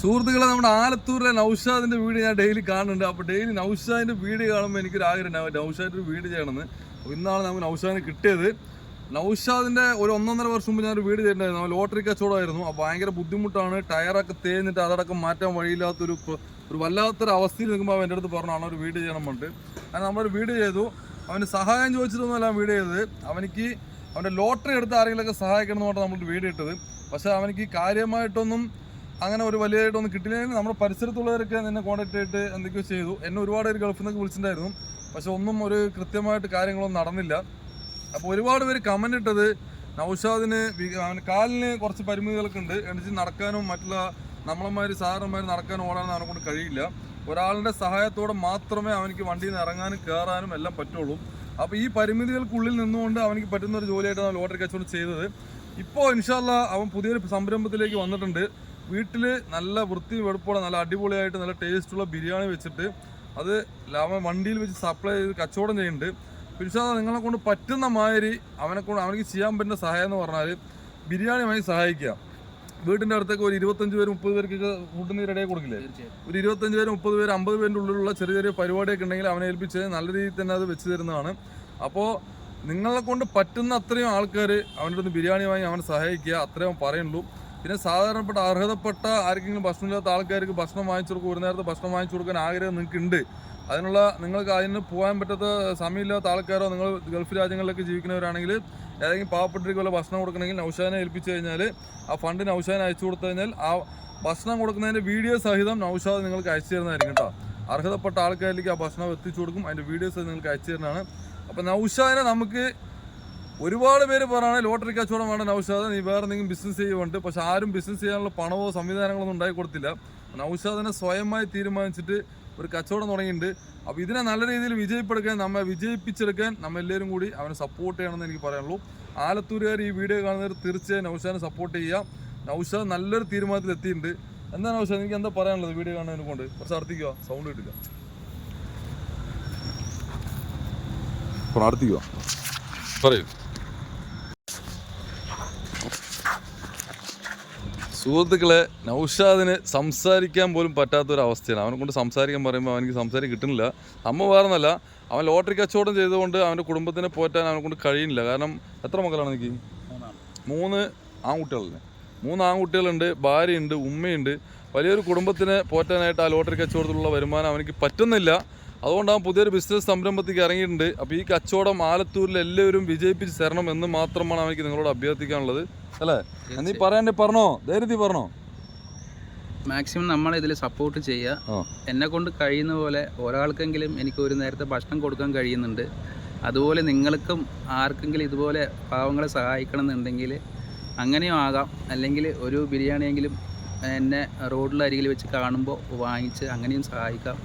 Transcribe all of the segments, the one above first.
സുഹൃത്തുക്കളെ നമ്മുടെ ആലത്തൂരിലെ നൗഷാദിന്റെ വീട് ഞാൻ ഡെയിലി കാണുന്നുണ്ട്. അപ്പോൾ ഡെയിലി നൗഷാദിന്റെ വീട് കാണുമ്പോൾ എനിക്കൊരു ആഗ്രഹം നൗഷാദിന്റെ വീഡിയോ ചെയ്യണമെന്ന്. അപ്പോൾ ഇന്നാണ് നമുക്ക് നൗഷാദിനെ കിട്ടിയത്. നൗഷാദിന്റെ ഒരു ഒന്നൊന്നര വർഷം മുമ്പ് ഞാനൊരു വീട് ചെയ്തിട്ടുണ്ടായിരുന്നു. ലോട്ടറി കച്ചവടമായിരുന്നു. അപ്പോൾ ഭയങ്കര ബുദ്ധിമുട്ടാണ്. ടയറൊക്കെ തേഞ്ഞിട്ട് അതടക്കം മാറ്റാൻ വഴിയില്ലാത്തൊരു ഒരു വല്ലാത്തൊരു അവസ്ഥയിൽ നിൽക്കുമ്പോൾ അവൻ എന്റെ അടുത്ത് പറഞ്ഞു ഒരു വീട് ചെയ്യണം പണ്ട് അങ്ങനെ നമ്മളൊരു വീട് ചെയ്തു. അവന് സഹായം ചോദിച്ചിട്ടൊന്നുമല്ല വീട് ചെയ്തത്. അവനിക്ക് അവന്റെ ലോട്ടറി എടുത്ത് ആരെങ്കിലുമൊക്കെ സഹായിക്കണം എന്ന് പറഞ്ഞാൽ നമ്മൾ വീട് ഇട്ടത്. പക്ഷേ അവനിക്ക് കാര്യമായിട്ടൊന്നും അങ്ങനെ ഒരു വലിയതായിട്ടൊന്നും കിട്ടിയില്ലെങ്കിൽ നമ്മുടെ പരിസരത്തുള്ളവരൊക്കെ നിന്നെ കോൺടാക്ട് ചെയ്തിട്ട് എന്തൊക്കെയോ ചെയ്തു. എന്നെ ഒരുപാട് പേര് ഗൾഫിൽ നിന്നൊക്കെ വിളിച്ചിട്ടുണ്ടായിരുന്നു. പക്ഷെ ഒന്നും ഒരു കൃത്യമായിട്ട് കാര്യങ്ങളൊന്നും നടന്നില്ല. അപ്പോൾ ഒരുപാട് പേര് കമന്റ് ഇട്ടത് നൗഷാദിന് കാലിന് കുറച്ച് പരിമിതികളൊക്കെ ഉണ്ട്. എന്നുവെച്ചാൽ നടക്കാനും മറ്റുള്ള നമ്മളമാര് സാറന്മാർ നടക്കാനും ഓടാനും അവനെ കൊണ്ട് കഴിയില്ല. ഒരാളുടെ സഹായത്തോടെ മാത്രമേ അവനിക്ക് വണ്ടിയിൽ നിന്ന് ഇറങ്ങാനും കയറാനും എല്ലാം പറ്റുള്ളൂ. അപ്പോൾ ഈ പരിമിതികൾക്കുള്ളിൽ നിന്നുകൊണ്ട് അവനിക്ക് പറ്റുന്ന ഒരു ജോലിയായിട്ടാണ് ലോട്ടറി കച്ചവടം ചെയ്തത്. ഇപ്പോൾ ഇൻഷാല്ല അവൻ പുതിയൊരു സംരംഭത്തിലേക്ക് വന്നിട്ടുണ്ട്. വീട്ടിൽ നല്ല വൃത്തി വെടുപ്പോടെ നല്ല അടിപൊളിയായിട്ട് നല്ല ടേസ്റ്റുള്ള ബിരിയാണി വെച്ചിട്ട് അത് ലാമ വണ്ടിയിൽ വെച്ച് സപ്ലൈ ചെയ്ത് കച്ചവടം ചെയ്യുന്നുണ്ട്. പിൻഷാദ നിങ്ങളെ കൊണ്ട് പറ്റുന്ന മാതിരി അവനെ കൊണ്ട് അവനിക്ക് ചെയ്യാൻ പറ്റുന്ന സഹായം എന്ന് പറഞ്ഞാൽ ബിരിയാണി വാങ്ങി സഹായിക്കുക വീട്ടിന്റെ അടുത്തേക്ക് ഒരു ഇരുപത്തഞ്ച് പേര് മുപ്പത് പേർക്കൊക്കെ ഫുഡിന് റെഡിയായി കൊടുക്കില്ലേ? ഒരു ഇരുപത്തഞ്ച് പേര് മുപ്പത് പേര് അമ്പത് പേരിന്റെ ഉള്ളിലുള്ള ചെറിയ ചെറിയ പരിപാടിയൊക്കെ ഉണ്ടെങ്കിൽ അവനെ ഏൽപ്പിച്ച് നല്ല രീതിയിൽ തന്നെ അത് വെച്ച് തരുന്നതാണ്. അപ്പോൾ നിങ്ങളെ കൊണ്ട് പറ്റുന്ന അത്രയും ആൾക്കാർ അവന്റെ അടുത്ത് ബിരിയാണി വാങ്ങി അവനെ സഹായിക്കുക അത്രയും പറയുള്ളൂ പിന്നെ സാധാരണപ്പെട്ട അർഹതപ്പെട്ട ആർക്കെങ്കിലും ഭക്ഷണമില്ലാത്ത ആൾക്കാർക്ക് ഭക്ഷണം വാങ്ങിച്ചു കൊടുക്കും ഒരു നേരത്തെ ഭക്ഷണം വാങ്ങിച്ചു കൊടുക്കാൻ ആഗ്രഹം നിങ്ങൾക്ക് ഉണ്ട് അതിനുള്ള നിങ്ങൾക്ക് അതിന് പോകാൻ പറ്റാത്ത സമയമില്ലാത്ത ആൾക്കാരോ നിങ്ങൾ ഗൾഫ് രാജ്യങ്ങളിലൊക്കെ ജീവിക്കുന്നവരാണെങ്കിൽ ഏതെങ്കിലും പാവപ്പെട്ടവർക്ക് വല്ല ഭക്ഷണം കൊടുക്കണമെങ്കിൽ നൗഷാനെ ഏൽപ്പിച്ചു കഴിഞ്ഞാൽ ആ ഫണ്ട് നൗഷാനെ അയച്ചു കൊടുത്തു കഴിഞ്ഞാൽ ആ ഭക്ഷണം കൊടുക്കുന്നതിന്റെ വീഡിയോ സഹിതം നൗഷാദ് നിങ്ങൾക്ക് അയച്ചു തരുന്നതായിരിക്കും കേട്ടോ. അർഹതപ്പെട്ട ആൾക്കാരിലേക്ക് ആ ഭക്ഷണം എത്തിച്ചു കൊടുക്കും അതിന്റെ വീഡിയോസ് നിങ്ങൾക്ക് അയച്ചു തരുന്നതാണ്. അപ്പോൾ നൗഷാദിനെ നമുക്ക് ഒരുപാട് പേര് പറയുകയാണെങ്കിൽ ലോട്ടറി കച്ചവടം വേണ്ട നൗഷാദ് നീ വേറെ എന്തെങ്കിലും ബിസിനസ് ചെയ്യുന്നുണ്ട് പക്ഷെ ആരും ബിസിനസ് ചെയ്യാനുള്ള പണമോ സംവിധാനങ്ങളൊന്നും ഉണ്ടായി കൊടുത്തില്ല. നൗഷാദിനെ സ്വയമായി തീരുമാനിച്ചിട്ട് ഒരു കച്ചവടം തുടങ്ങിയിട്ടുണ്ട്. അപ്പോൾ ഇതിനെ നല്ല രീതിയിൽ വിജയിപ്പെടുക്കാൻ നമ്മെ വിജയിപ്പിച്ചെടുക്കാൻ നമ്മെല്ലാവരും കൂടി അവനെ സപ്പോർട്ട് ചെയ്യണമെന്ന് എനിക്ക് പറയാനുള്ളൂ. ആലത്തൂരുകാർ ഈ വീഡിയോ കാണുന്നവർ തീർച്ചയായും നൗഷാദിനെ സപ്പോർട്ട് ചെയ്യുക. നൗഷാദ് നല്ലൊരു തീരുമാനത്തിൽ എത്തിയിട്ടുണ്ട്. എന്താണ് നൗഷാദ് എനിക്ക് എന്താ പറയാനുള്ളത് വീഡിയോ കാണുന്നതിനെ കൊണ്ട്? കുറച്ച് അർത്ഥിക്കുക സൗണ്ട് കിട്ടില്ല പ്രാർത്ഥിക്കുക പറയൂ. സുഹൃത്തുക്കളെ നൗഷാദിന് സംസാരിക്കാൻ പോലും പറ്റാത്ത ഒരു അവസ്ഥയാണ് അവനെ കൊണ്ട് സംസാരിക്കാൻ പറയുമ്പോൾ അവനിക്ക് സംസാരം കിട്ടുന്നില്ല. അമ്മ വേറെന്നല്ല അവൻ ലോട്ടറി കച്ചവടം ചെയ്തുകൊണ്ട് അവന്റെ കുടുംബത്തിനെ പോറ്റാൻ അവനെ കൊണ്ട് കഴിയുന്നില്ല. കാരണം എത്ര മക്കളാണ് എനിക്ക് മൂന്ന് ആൺകുട്ടികളല്ലേ മൂന്ന് ആൺകുട്ടികളുണ്ട് ഭാര്യയുണ്ട് ഉമ്മയുണ്ട്. വലിയൊരു കുടുംബത്തിനെ പോറ്റാനായിട്ട് ആ ലോട്ടറി കച്ചവടത്തിലുള്ള വരുമാനം അവനിക്ക് പറ്റുന്നില്ല. അതുകൊണ്ട് അവൻ പുതിയൊരു ബിസിനസ് സംരംഭത്തേക്ക് ഇറങ്ങിയിട്ടുണ്ട്. അപ്പോൾ ഈ കച്ചവടം ആലത്തൂരിൽ എല്ലാവരും വിജയിപ്പിച്ച് തരണം എന്ന് മാത്രമാണ് അവനിക്ക് നിങ്ങളോട് അഭ്യർത്ഥിക്കാനുള്ളത്. അല്ലേ? നീ പറയാണ്ട് പറഞ്ഞോ. ധൈര്യത്തിൽ പറഞ്ഞോ. മാക്സിമം നമ്മൾ ഇതിൽ സപ്പോർട്ട്. ചെയ്യുക എന്നെ കൊണ്ട് കഴിയുന്ന പോലെ ഒരാൾക്കെങ്കിലും എനിക്ക് ഒരു നേരത്തെ ഭക്ഷണം കൊടുക്കാൻ കഴിയുന്നുണ്ട്. അതുപോലെ നിങ്ങൾക്കും ആർക്കെങ്കിലും ഇതുപോലെ പാവങ്ങളെ സഹായിക്കണം എന്നുണ്ടെങ്കിൽ അങ്ങനെയും ആകാം. അല്ലെങ്കിൽ ഒരു ബിരിയാണിയെങ്കിലും എന്നെ റോഡിലരികിൽ വെച്ച് കാണുമ്പോൾ വാങ്ങിച്ച് അങ്ങനെയും സഹായിക്കാം.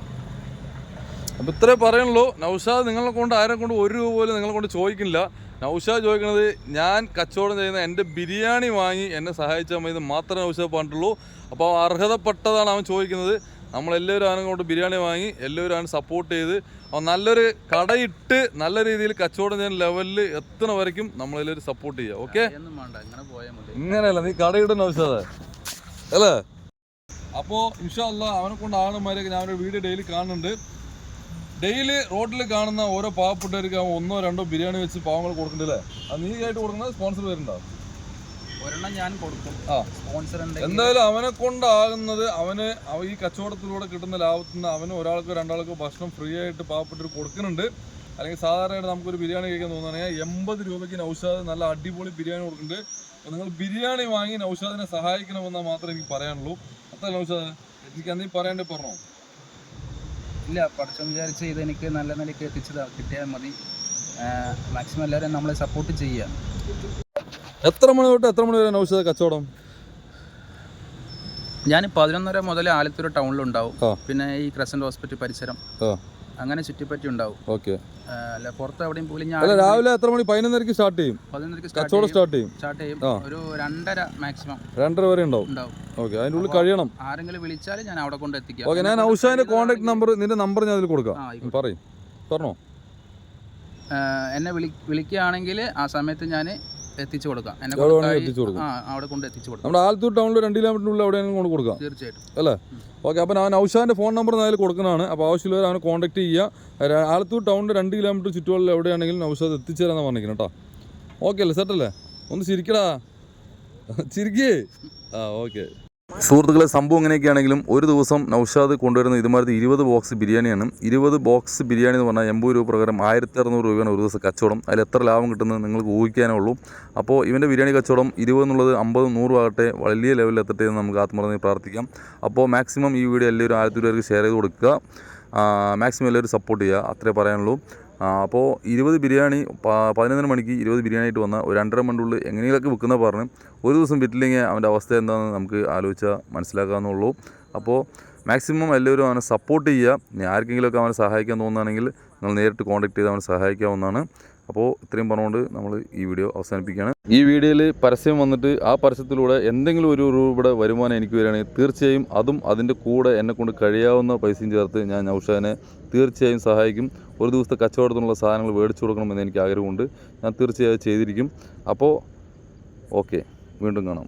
അപ്പോൾ ഇത്രേ പറയുള്ളൂ. നൗഷാദ് നിങ്ങളെ കൊണ്ട് ആരെ കൊണ്ട് ഒരു രൂപ പോലും നിങ്ങളെ കൊണ്ട് ചോദിക്കുന്നില്ല നൗഷാദ് ചോദിക്കുന്നത് ഞാൻ കച്ചവടം ചെയ്യുന്ന എന്റെ ബിരിയാണി വാങ്ങി എന്നെ സഹായിച്ചാൽ മതി മാത്രമേ നൗഷാദ് പറഞ്ഞിട്ടുള്ളൂ. അപ്പോൾ അർഹതപ്പെട്ടതാണ് അവൻ ചോദിക്കുന്നത്. നമ്മളെല്ലാവരും അവനെ കൊണ്ട് ബിരിയാണി വാങ്ങി എല്ലാവരും അവൻ സപ്പോർട്ട് ചെയ്ത് അവൻ നല്ലൊരു കടയിട്ട് നല്ല രീതിയിൽ കച്ചവടം ചെയ്യുന്ന ലെവലിൽ എത്തണ വരയ്ക്കും നമ്മളെല്ലാവരും സപ്പോർട്ട് ചെയ്യുക. ഓക്കെ ഇങ്ങനെയല്ല നീ കടയിടുന്ന നൗഷാദ്. അല്ലേ? അപ്പോൾ ഇൻഷാല്ല അവനെ കൊണ്ട് ഞാൻ ഞാനൊരു വീഡിയോ ഡെയിലി കാണുന്നുണ്ട്. ഡെയിലി റോഡിൽ കാണുന്ന ഓരോ പാവപ്പെട്ടവർക്ക് ഒന്നോ രണ്ടോ ബിരിയാണി വെച്ച് പാവങ്ങൾ കൊടുക്കണ്ടല്ലേ? അത് നീ ആയിട്ട് കൊടുക്കുന്നത് സ്പോൺസർ വരുന്നുണ്ടോ? ഒരെണ്ണം ഞാൻ കൊടുക്കും. ആ. സ്പോൺസർ എന്തായാലും അവനെ കൊണ്ടാകുന്നത് അവന് ഈ കച്ചവടത്തിലൂടെ കിട്ടുന്ന ലാഭത്തിൽ നിന്ന് അവന് ഒരാൾക്ക് രണ്ടാൾക്കോ ഭക്ഷണം ഫ്രീ ആയിട്ട് പാവപ്പെട്ടവർ കൊടുക്കുന്നുണ്ട്. അല്ലെങ്കിൽ സാധാരണയായിട്ട് നമുക്കൊരു ബിരിയാണി കഴിക്കാൻ തോന്നുകയാണെങ്കിൽ എൺപത് രൂപയ്ക്ക് നൗഷാദ് നല്ല അടിപൊളി ബിരിയാണി കൊടുക്കുന്നുണ്ട്. നിങ്ങൾ ബിരിയാണി വാങ്ങി നൗഷാദിനെ സഹായിക്കണമെന്നാൽ മാത്രമേ എനിക്ക് പറയാനുള്ളൂ. അത്ര നൗഷാദ് എനിക്ക് അന്നീ പറയേണ്ടി പറഞ്ഞോ? ഇല്ല പഠിച്ചം വിചാരിച്ച് ഇത് എനിക്ക് നല്ല നിലയ്ക്ക് എത്തിച്ചതാ. കിട്ടിയാൽ മതി. മാക്സിമം എല്ലാവരും നമ്മളെ സപ്പോർട്ട് ചെയ്യുക എത്ര മണി തൊട്ട് എത്ര മണി വരെ നൗഷാദ് കച്ചവടം? ഞാൻ പതിനൊന്നര മുതൽ ആലത്തൂർ ടൗണിലുണ്ടാവും. പിന്നെ ഈ ക്രസന്റ് ഹോസ്പിറ്റൽ പരിസരം. അങ്ങനെ ചുറ്റിപ്പറ്റി ഉണ്ടാവും. ഓക്കെ. അല്ല പുറത്ത് എവിടെയും പോലും ഞാൻ അല്ല രാവിലെ എത്ര മണി? പതിനൊന്നരക്ക് സ്റ്റാർട്ട് ചെയ്യും. പതിനൊന്നരക്ക് കച്ചവടം സ്റ്റാർട്ട് ചെയ്യും. സ്റ്റാർട്ട് ചെയ്യും. ഒരു രണ്ടര മാക്സിമം രണ്ടര വരെ ഉണ്ടാവും. ഉണ്ടാവും. ഓക്കെ അതിന്റെ ഉള്ളിൽ കഴിയണം. ആരെങ്കിലും വിളിച്ചാൽ ഞാൻ അവിടെ കൊണ്ട് എത്തിക്കാം. ഓക്കെ ഞാൻ കൊണ്ട് കോൺടാക്ട് നമ്പർ നിന്റെ നമ്പർ ഞാൻ അതിൽ കൊടുക്കാം. പറയും. പറഞ്ഞോ? എന്നെ വിളി വിളിക്കുകയാണെങ്കിൽ ആ സമയത്ത് ഞാൻ എത്തിച്ചു കൊടുക്കാം. എന്നെ എത്തിച്ചു കൊടുക്കും. ആ അവിടെ കൊണ്ട് എത്തിച്ചു കൊടുക്കാം. നമ്മുടെ ആലത്തൂർ ടൗണിൽ രണ്ട് കിലോമീറ്ററിനുള്ളിൽ എവിടെയെങ്കിലും കൊണ്ട് കൊടുക്കാം. തീർച്ചയായിട്ടും. അല്ലേ? ഓക്കെ അപ്പോൾ ഞാൻ ഔഷാന്റെ ഫോൺ നമ്പർ അതിൽ കൊടുക്കുന്നതാണ്. അപ്പോൾ ആവശ്യമുള്ളവർ അവനെ കോൺടാക്ട് ചെയ്യുക. ആലത്തൂർ ടൗണിന്റെ രണ്ട് കിലോമീറ്റർ ചുറ്റുപാടിൽ എവിടെയാണെങ്കിലും നൗഷാദ് എത്തിച്ചേരാന്ന് പറഞ്ഞിരിക്കണം കേട്ടോ. ഓക്കെ അല്ലേ? സെറ്റല്ലേ? ഒന്ന് ചിരിക്കടാ. ചിരിക്കേ. ആ ഓക്കെ. സുഹൃത്തുക്കളെ സംഭവം എങ്ങനെയൊക്കെയാണെങ്കിലും ഒരു ദിവസം നൗഷാദ് കൊണ്ടുവരുന്ന ഇതുമാതിരി ഇരുപത് ബോക്സ് ബിരിയാണിയാണ്. ഇരുപത് ബോക്സ് ബിരിയാണി എന്ന് പറഞ്ഞാൽ എൺപത് രൂപ പ്രകാരം ആയിരത്തി അറുന്നൂറ് രൂപയാണ് ഒരു ദിവസം കച്ചവടം. അതിൽ എത്ര ലാഭം കിട്ടുന്നത് നിങ്ങൾക്ക് ഊഹിക്കാനേ ഉള്ളൂ. അപ്പോൾ ഇവന്റെ ബിരിയാണി കച്ചവടം ഇരുപത് എന്നുള്ളത് അമ്പത് നൂറും ആകട്ടെ വലിയ ലെവലിൽ എത്തട്ടെ എന്ന് നമുക്ക് ആത്മറന്ന് പ്രാർത്ഥിക്കാം. അപ്പോൾ മാക്സിമം ഈ വീഡിയോ എല്ലാവരും ആയിരത്തി പേർക്ക് ഷെയർ ചെയ്ത് കൊടുക്കുക. മാക്സിമം എല്ലാവരും സപ്പോർട്ട് ചെയ്യുക. അത്രേ പറയാനുള്ളൂ. അപ്പോൾ ഇരുപത് ബിരിയാണി പതിനൊന്നര മണിക്ക് ഇരുപത് ബിരിയാണി ആയിട്ട് വന്നാൽ ഒരു രണ്ടര മണിക്കുള്ളിൽ എങ്ങനെയൊക്കെ വിൽക്കുന്ന പറഞ്ഞ് ഒരു ദിവസം വിറ്റില്ലെങ്കിൽ അവന്റെ അവസ്ഥ എന്താണെന്ന് നമുക്ക് ആലോചിച്ചാൽ മനസ്സിലാക്കാവുന്നുള്ളൂ അപ്പോൾ മാക്സിമം എല്ലാവരും അവനെ സപ്പോർട്ട് ചെയ്യുക. ആർക്കെങ്കിലുമൊക്കെ അവനെ സഹായിക്കാൻ തോന്നുകയാണെങ്കിൽ നിങ്ങൾ നേരിട്ട് കോൺടാക്ട് ചെയ്ത് അവനെ സഹായിക്കാവുന്നതാണ്. അപ്പോൾ ഇത്രയും പറഞ്ഞുകൊണ്ട് നമ്മൾ ഈ വീഡിയോ അവസാനിപ്പിക്കുകയാണ്. ഈ വീഡിയോയിൽ പരസ്യം വന്നിട്ട് ആ പരസ്യത്തിലൂടെ എന്തെങ്കിലും ഒരു രൂപയുടെ വരുമാനം എനിക്ക് വരികയാണെങ്കിൽ തീർച്ചയായും അതും അതിന്റെ കൂടെ എന്നെ കൊണ്ട് കഴിയാവുന്ന പൈസയും ചേർത്ത് ഞാൻ നൗഷാനെ തീർച്ചയായും സഹായിക്കും. ഒരു ദിവസത്തെ കച്ചവടത്തിനുള്ള സാധനങ്ങൾ മേടിച്ചു കൊടുക്കണമെന്ന് എനിക്ക് ആഗ്രഹമുണ്ട്. ഞാൻ തീർച്ചയായും ചെയ്തിരിക്കും. അപ്പോൾ ഓക്കെ വീണ്ടും കാണാം.